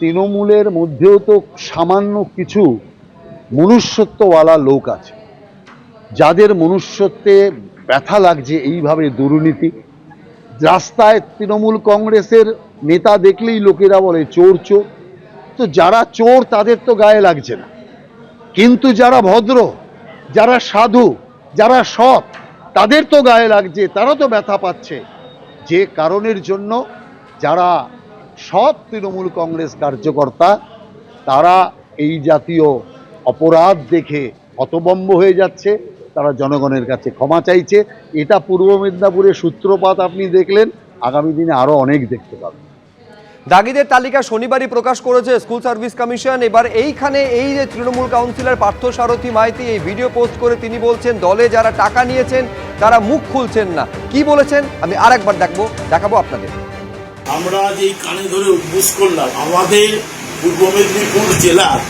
তৃণমূলের মধ্যেও তো সামান্য কিছু মনুষ্যত্বওয়ালা লোক আছে। যাদের মনুষ্যত্বে ব্যথা লাগছে এইভাবে দুর্নীতি। রাস্তায় তৃণমূল কংগ্রেসের নেতা দেখলেই লোকেরা বলে, চোর চোর। তো যারা চোর, তাদের তো গায়ে লাগছে না। কিন্তু যারা ভদ্র, যারা সাধু, যারা সৎ, তাদের তো গায়ে লাগছে, তারা তো ব্যথা পাচ্ছে। যে কারণের জন্য যারা সৎ তৃণমূল কংগ্রেস কার্যকর্তা, তারা এই জাতীয় অপরাধ দেখে হতবম্ব হয়ে যাচ্ছে, তারা জনগণের কাছে ক্ষমা চাইছে। এটা পূর্ব মেদিনীপুরের সূত্রপাত আপনি দেখলেন, আগামী দিনে আরও অনেক দেখতে পাবেন। দাগিদের তালিকা শনিবারই প্রকাশ করেছে স্কুল সার্ভিস কমিশন। এবার এইখানে এই যে তৃণমূল কাউন্সিলর পার্থ সারথী মাইতি এই ভিডিও পোস্ট করে তিনি বলছেন, দলে যারা টাকা নিয়েছেন, তারা মুখ খুলছেন না। কি বলেছেন? আমি আরেকবার দেখব, দেখাবো আপনাদের। আমরা যেই কানে ধরে উদ্বোস করলাম, আমাদের পূর্ব মেদিনীপুর জেলার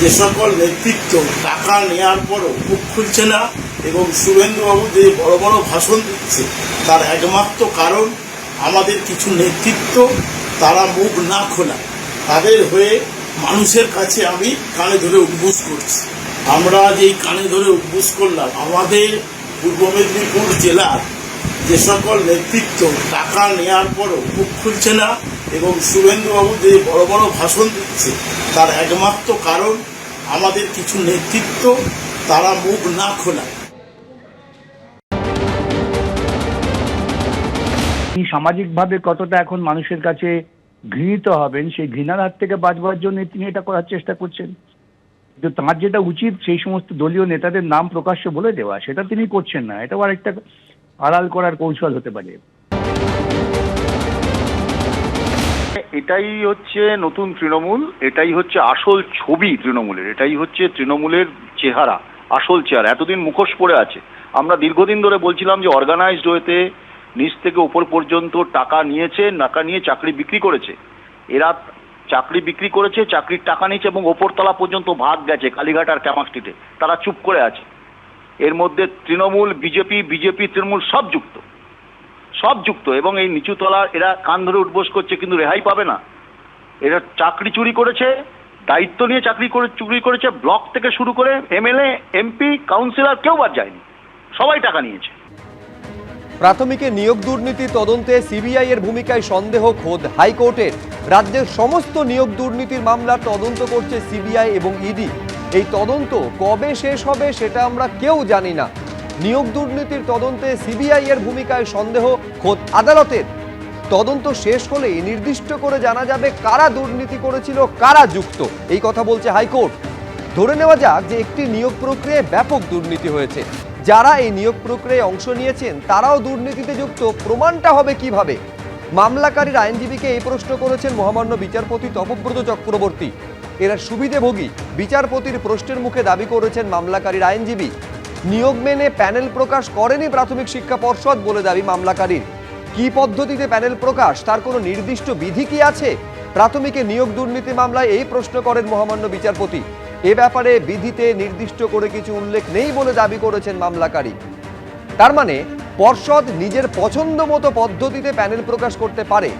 যে সকল নেতৃত্ব, টাকা নেওয়ার পরও মুখ খুলছে না এবং শুভেন্দুবাবু যে বড় বড় ভাষণ দিচ্ছে, তার একমাত্র কারণ আমাদের কিছু নেতৃত্ব, তারা মুখ না খোলা। তাদের হয়ে মানুষের কাছে আমি কানে ধরে উদ্বোস করছি। আমরা যেই কানে ধরে উদ্বোস করলাম, আমাদের পূর্ব মেদিনীপুর জেলার যে সকল নেতৃত্ব টাকা নেওয়ার পরও মুখ খুলছে না এবং শুভেন্দুবাবু যে বড় বড় ভাষণ দিচ্ছে, তার একমাত্র কারণ আমাদের কিছু নেতৃত্ব, তারা মুখ না খোলা। সামাজিকভাবে কতটা এখন মানুষের কাছে ঘৃণিত হবেন, সেই ঘৃণার হাত থেকে বাঁচবার জন্য তিনি এটা করার চেষ্টা করছেন। কিন্তু তাঁর যেটা উচিত, সেই সমস্ত দলীয় নেতাদের নাম প্রকাশ্যে বলে দেওয়া, সেটা তিনি করছেন না। এটাও আরেকটা আড়াল করার কৌশল হতে পারে। এটাই হচ্ছে নতুন তৃণমূল, এটাই হচ্ছে আসল ছবি তৃণমূলের, এটাই হচ্ছে তৃণমূলের চেহারা, আসল চেহারা। এতদিন মুখোশ পড়ে আছে। আমরা দীর্ঘদিন ধরে বলছিলাম যে অর্গানাইজড হয়েতে নিচ থেকে উপর পর্যন্ত টাকা নিয়েছে, টাকা নিয়ে চাকরি বিক্রি করেছে। এরা চাকরি বিক্রি করেছে, চাকরির টাকা নিয়েছে এবং ওপরতলা পর্যন্ত ভাগ গেছে, কালীঘাট আর ক্যামাক তারা চুপ করে আছে। এর মধ্যে তৃণমূল, বিজেপি বিজেপি, তৃণমূল সব যুক্ত। সব যুক্ত এবং এই নিচুতলার এরা কান ধরে উঠবোস করছে, কিন্তু রেহাই পাবে না। এরা চাকরি চুরি করেছে, দায়িত্ব নিয়ে চাকরি করে, চুরি করেছে, ব্লক থেকে শুরু করে এমএলএ এমপি কাউন্সিলর কেউ বাদ যায়নি। সবাই টাকা নিয়েছে। প্রাথমিকে নিয়োগ দুর্নীতি তদন্তে সিবিআই এর ভূমিকায় সন্দেহ খোদ হাইকোর্টের। রাজ্যের সমস্ত নিয়োগ দুর্নীতির মামলার তদন্ত করছে সিবিআই এবং ইডি। এই তদন্ত কবে শেষ হবে সেটা আমরা কেউ জানি না। নিয়োগ দুর্নীতির তদন্তে সিবিআই এর ভূমিকায় সন্দেহ, খোদ আদালতের। তদন্ত শেষ হলে নির্দিষ্ট করে জানা যাবে কারা দুর্নীতি করেছিল, কারা যুক্ত। এই কথা বলছে হাইকোর্ট। ধরে নেওয়া যাক যে একটি নিয়োগ প্রক্রিয়ায় ব্যাপক দুর্নীতি হয়েছে। যারা এই নিয়োগ প্রক্রিয়ায় অংশ নিয়েছেন, তারাও দুর্নীতিতে যুক্ত। প্রমাণটা হবে কীভাবে? মামলাকারীর আইনজীবীকে এই প্রশ্ন করেছেন মহামান্য বিচারপতি তপব্রত চক্রবর্তী। এরা সুবিধেভোগী বিচারপতির প্রশ্নের মুখে দাবি করেছেন মামলাকারীর আইনজীবী। নিয়োগ মেনে প্যানেল প্রকাশ করেনি প্রাথমিক শিক্ষা পর্ষদ বলে দাবি মামলাকারীর। কি পদ্ধতিতে প্যানেল প্রকাশ, তার কোনো নির্দিষ্ট বিধি কি আছে? প্রাথমিকে নিয়োগ দুর্নীতি মামলায় এই প্রশ্ন করেন মহামান্য বিচারপতি। এ ব্যাপারে বিধিতে নির্দিষ্ট করে কিছু উল্লেখ নেই বলে দাবি করেছেন মামলাকারী। তার মানে পর্ষদ নিজের পছন্দ মতো পদ্ধতিতে প্যানেল প্রকাশ করতে পারে।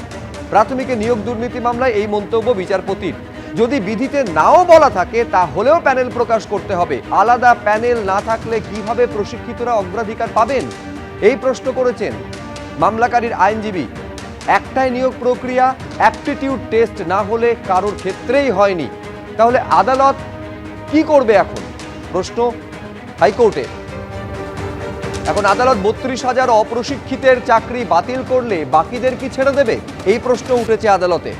প্রাথমিকে নিয়োগ দুর্নীতি মামলায় এই মন্তব্য বিচারপতির। যদি বিধিতে নাও বলা থাকে, তাহলেও প্যানেল প্রকাশ করতে হবে। আলাদা প্যানেল না থাকলে কীভাবে প্রশিক্ষিতরা অগ্রাধিকার পাবেন? এই প্রশ্ন করেছেন মামলাকারীর আইনজীবী। একটাই নিয়োগ প্রক্রিয়া, অ্যাপটিটিউড টেস্ট না হলে কারোর ক্ষেত্রেই হয়নি। তাহলে আদালত কি করবে এখন? প্রশ্ন হাইকোর্টে এখন আদালত বত্রিশ হাজার অপ্রশিক্ষিতের চাকরি বাতিল করলে বাকিদের কি ছেড়ে দেবে? এই প্রশ্ন উঠেছে আদালতে।